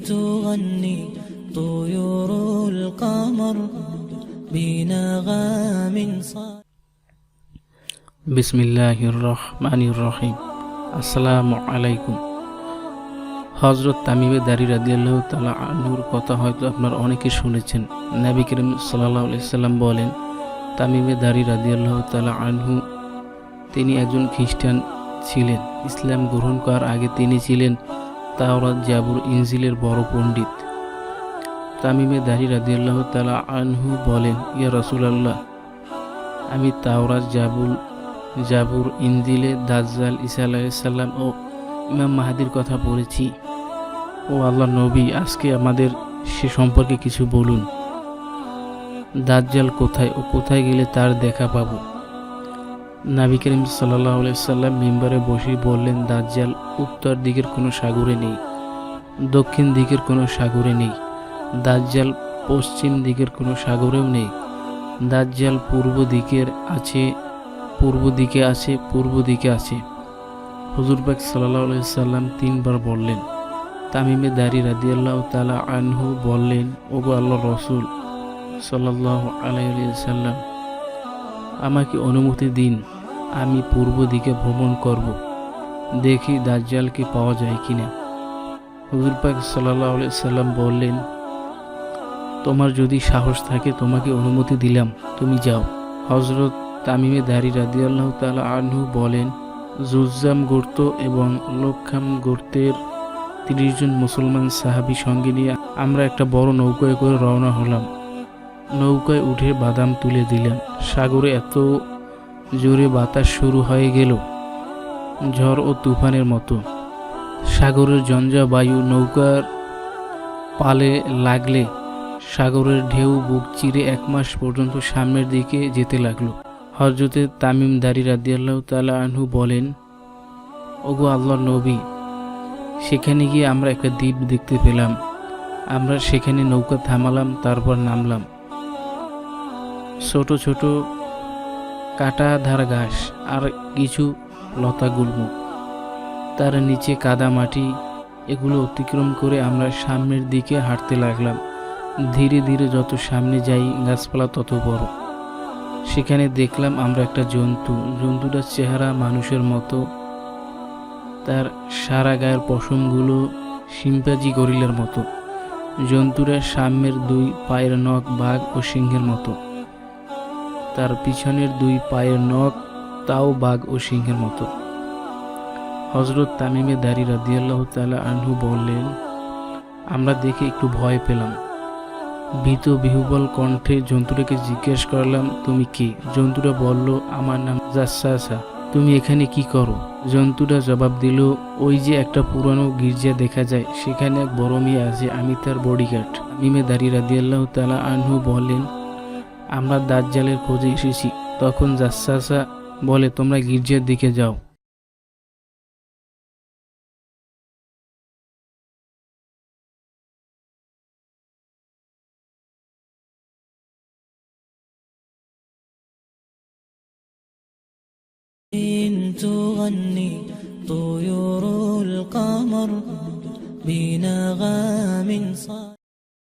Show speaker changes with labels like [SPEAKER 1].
[SPEAKER 1] تغني طيور القمر بنغام صار
[SPEAKER 2] বিসমিল্লাহির রহমানির রহিম আসসালামু আলাইকুম হজরত তামিমে দারি রাদিয়াল্লাহ তালা আনহুর কথা হয়তো আপনারা অনেকে শুনেছেন নবী করিম সাল্লাহ সাল্লাম বলেন তামিমে দারি রাদিয়াল্লাহ তালা আনহু তিনি একজন খ্রিস্টান ছিলেন ইসলাম গ্রহণ করার আগে তিনি ছিলেন তাওরাত জাবুর ইনজিলের বড় পণ্ডিত। তামিমে দারি রাদিয়াল্লাহ তালা আনহু বলেন, ইয়া রসুলাল্লাহ, আমি তাওরাত জাবুল, জাবুর ইন্দিলে দাজ্জাল ইসা আলাইসাল্লাম ও ইমাম মাহাদির কথা পড়েছি। ও আল্লাহ নবী, আজকে আমাদের সে সম্পর্কে কিছু বলুন। দাজ্জাল কোথায় ও কোথায় গেলে তার দেখা পাবো? নাবি করিম সাল্লাহ সাল্লাম মেম্বারে বসে বললেন, দাজ্জাল উত্তর দিকের কোনো সাগরে নেই, দক্ষিণ দিকের কোনো সাগরে নেই, দাজ্জাল পশ্চিম দিকের কোনো সাগরেও নেই, দাজ্জাল পূর্ব দিকের আছে, পূর্ব দিকে আছে, পূর্ব দিকে আছে। হুজুর পাক সাল্লাহ সাল্লাম তিনবার বললেন। তামিমে দারি রাদিয়াল্লাহ তালা আনহু বললেন, ওগো আল্লাহ রসুল সাল্লাহ আলাই সাল্লাম আমাকে অনুমতি দিন। আমি পূর্ব দিকে ভ্রমণ করব। দেখি দাজ্জালকে পাওয়া যায় কিনা। হুজুর পাক সাল্লাহ সাল্লাম বললেন, তোমার যদি সাহস থাকে, তোমাকে অনুমতি দিলাম। তুমি যাও। হজরত তামিমে দারি রাদিয়াল্লাহ তালা আনহু বলেন, জুজ্জাম গর্ত এবং লক্ষাম গর্তের তিরিশ জন মুসলমান সাহাবি সঙ্গে নিয়ে আমরা একটা বড় নৌকায় করে রওনা হলাম। নৌকায় উঠে বাদাম তুলে দিলাম সাগরে এত জোরে বাতাস শুরু হয়ে গেল। ঝড় ও তুফানের মতো। সাগরের জঞ্জা বায়ু নৌকার পালে লাগলে সাগরের ঢেউ বুক চিরে এক মাস পর্যন্ত সামনের দিকে যেতে লাগল। হজরতে তামিম দারি রাদিয়াল্লাহ তালা আনহু বলেন, ওগো আল্লাহ নবী, সেখানে গিয়ে আমরা একটা দ্বীপ দেখতে পেলাম। আমরা সেখানে নৌকা থামালাম, তারপর নামলাম। ছোট ছোট কাটাধার ঘাস আর কিছু লতা গুল্ম। তার নিচে কাদা মাটি, এগুলো অতিক্রম করে আমরা সামনের দিকে হাঁটতে লাগলাম। ধীরে ধীরে যত সামনে যাই, গাছপালা তত বড়। সেখানে দেখলাম আমরা একটা জন্তু। জন্তুটার চেহারা মানুষের মতো। তার সারা গায়ের পশমগুলো সিম্পাজি গরিলার মতো। জন্তুটার সামনের দুই পায়ের নখ বাঘ ও সিংহের মতো। তার পিছনের দুই পায়ের নখ তাও বাঘ ও সিংহের মতো। হজরত তামিমে দারি রাদিয়াল্লাহ তালা আনহু বললেন, আমরা দেখে একটু ভয় পেলাম। ভীত বিহুবল কণ্ঠে জন্তুটাকে জিজ্ঞেস করলাম, তুমি কি? জন্তুটা বলল, আমার নাম জাসাসা। তুমি এখানে কি করো? জন্তুটা জবাব দিল, ওই যে একটা পুরানো গির্জা দেখা যায়, সেখানে এক বড় মেয়ে আছে, আমি তার বডিগার্ড মিমে দাঁড়িয়ে রাদিয়াল্লাহ তালা আনহু বলেন আমরা দাজ্জালের খোঁজে এসেছি তখন জাসাসা বলে তোমরা গির্জার দিকে যাও
[SPEAKER 1] إن تغني طيور القمر بنغام صار